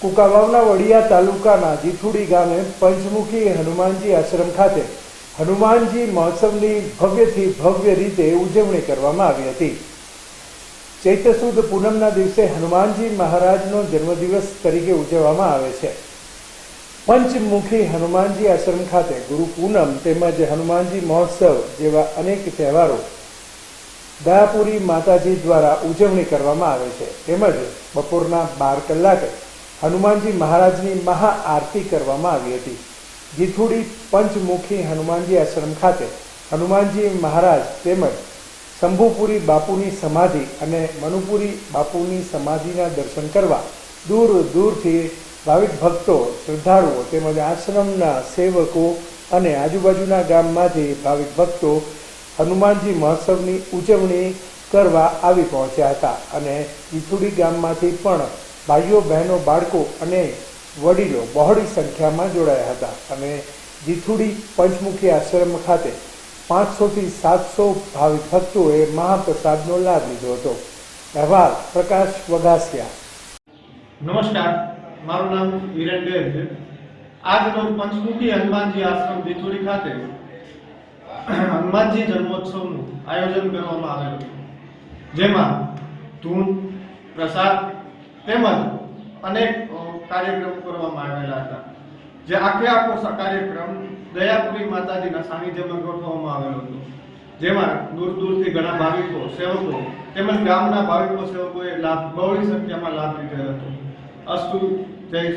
કુકાવાવના વડિયા તાલુકાના જીથુડી ગામે પંચમુખી હનુમાનજી આશ્રમ ખાતે હનુમાનજી મહોત્સવની ભવ્યથી ભવ્ય રીતે ઉજવણી કરવામાં આવી હતી. ચૈત્ર સુદ પૂનમના દિવસે હનુમાનજી મહારાજનો જન્મદિવસ તરીકે ઉજવવામાં આવે છે. પંચમુખી હનુમાનજી આશ્રમ ખાતે ગુરુ પૂનમ તેમજ હનુમાનજી મહોત્સવ જેવા અનેક તહેવારો દયાપુરી માતાજી દ્વારા ઉજવણી કરવામાં આવે છે. તેમજ બપોરના બાર કલાકે હનુમાનજી મહારાજની મહા આરતી કરવામાં આવી હતી. જીથુડી પંચમુખી હનુમાનજી આશ્રમ ખાતે હનુમાનજી મહારાજ તેમજ શંભુપુરી બાપુની સમાધિ અને મનુપુરી બાપુની સમાધિના દર્શન કરવા દૂર દૂરથી ભાવિક ભક્તો, શ્રદ્ધાળુઓ તેમજ આશ્રમના સેવકો અને આજુબાજુના ગામમાંથી ભાવિક ભક્તો હનુમાનજી મહોત્સવની ઉજવણી કરવા આવી પહોંચ્યા હતા અને ગીથુડી ગામમાંથી પણ ભાઈઓ, બહેનો, બાળકો અને વડીલો બહોળી સંખ્યામાં જોડાયા હતા અને જીથુડી પંચમુખી આશ્રમ ખાતે પાંચસોથી સાતસો ભાવિક ભક્તોએ મહાપ્રસાદનો લાભ લીધો હતો. અહેવાલ પ્રકાશ વગાસિયા નમસ્કાર, મારું નામ વિરેન ડેર છે. આજ પંચમુખી હનુમાનજી આશ્રમ જીથુડી ખાતે હનુમાનજી જન્મોત્સવનું આયોજન કરવામાં આવેલું. જેમાં ધૂન, પ્રસાદ તેમજ અનેક કાર્યક્રમો કરવામાં આવેલા હતા. જે આખે આખો કાર્યક્રમ દયાપુરી માતાજીના સાનિધ્યમાં ગોઠવવામાં આવેલો હતો. જેમાં દૂર દૂરથી ઘણા ભાવિકો, સેવકો તેમજ ગામના ભાવિકો, સેવકોએ લાભ, બહોળી સંખ્યામાં લાભ લીધેલ હતો. અસ્તુ, જય